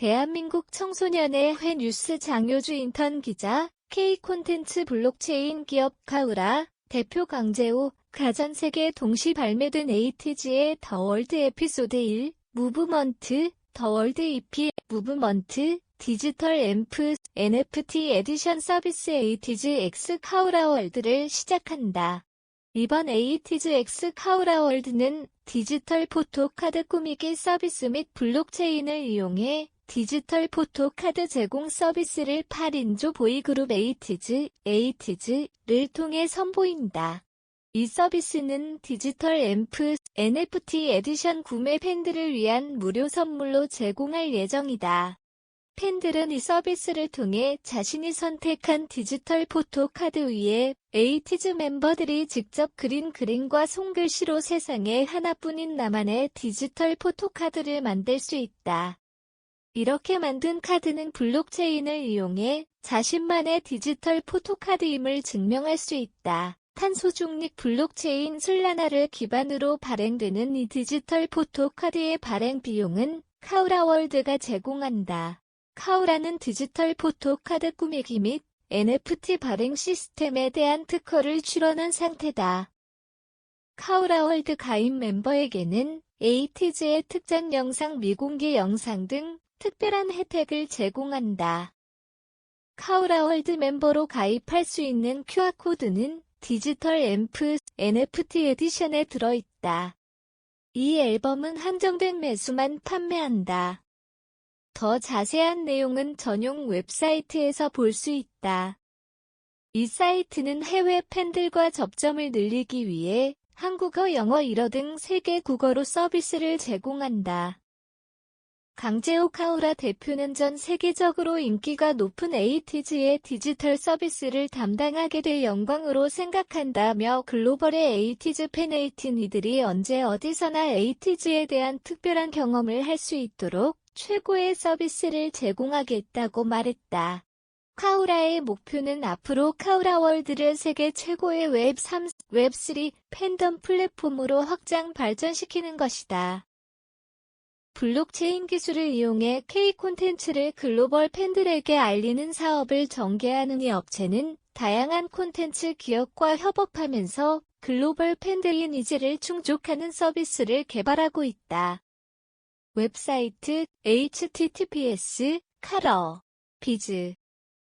대한민국 청소년의 회 뉴스 장효주 인턴 기자, K콘텐츠 블록체인 기업 카우라, 대표 강재호, 가전세계 동시 발매된 에이티즈의 더 월드 에피소드 1, 무브먼트, 더 월드 EP, 무브먼트, 디지털 앰프, NFT 에디션 서비스 에이티즈 X 카우라 월드를 시작한다. 이번 에이티즈 X 카우라 월드는 디지털 포토 카드 꾸미기 서비스 및 블록체인을 이용해 디지털 포토 카드 제공 서비스를 8인조 보이그룹 에이티즈, 에이티즈를 통해 선보인다. 이 서비스는 디지털 앰프, NFT 에디션 구매 팬들을 위한 무료 선물로 제공할 예정이다. 팬들은 이 서비스를 통해 자신이 선택한 디지털 포토 카드 위에 에이티즈 멤버들이 직접 그린 그림과 손글씨로 세상에 하나뿐인 나만의 디지털 포토 카드를 만들 수 있다. 이렇게 만든 카드는 블록체인을 이용해 자신만의 디지털 포토카드임을 증명할 수 있다. 탄소 중립 블록체인 솔라나를 기반으로 발행되는 이 디지털 포토카드의 발행 비용은 카우라월드가 제공한다. 카우라는 디지털 포토카드 꾸미기 및 NFT 발행 시스템에 대한 특허를 출원한 상태다. 카우라월드 가입 멤버에게는 에이티즈의 특전 영상 미공개 영상 등 특별한 혜택을 제공한다. 카우라월드 멤버로 가입할 수 있는 QR코드는 디지털 앰프 NFT 에디션에 들어있다. 이 앨범은 한정된 매수만 판매한다. 더 자세한 내용은 전용 웹사이트에서 볼 수 있다. 이 사이트는 해외 팬들과 접점을 늘리기 위해 한국어, 영어, 일어 등 세계 국어로 서비스를 제공한다. 강제호 카우라 대표는 전 세계적으로 인기가 높은 에이티즈의 디지털 서비스를 담당하게 될 영광으로 생각한다며 글로벌의 에이티즈 팬에이틴 이들이 언제 어디서나 에이티즈에 대한 특별한 경험을 할 수 있도록 최고의 서비스를 제공하겠다고 말했다. 카우라의 목표는 앞으로 카우라 월드를 세계 최고의 웹3, 웹3 팬덤 플랫폼으로 확장 발전시키는 것이다. 블록체인 기술을 이용해 K 콘텐츠를 글로벌 팬들에게 알리는 사업을 전개하는 이 업체는 다양한 콘텐츠 기업과 협업하면서 글로벌 팬들의 니즈를 충족하는 서비스를 개발하고 있다. 웹사이트 https 카러 비즈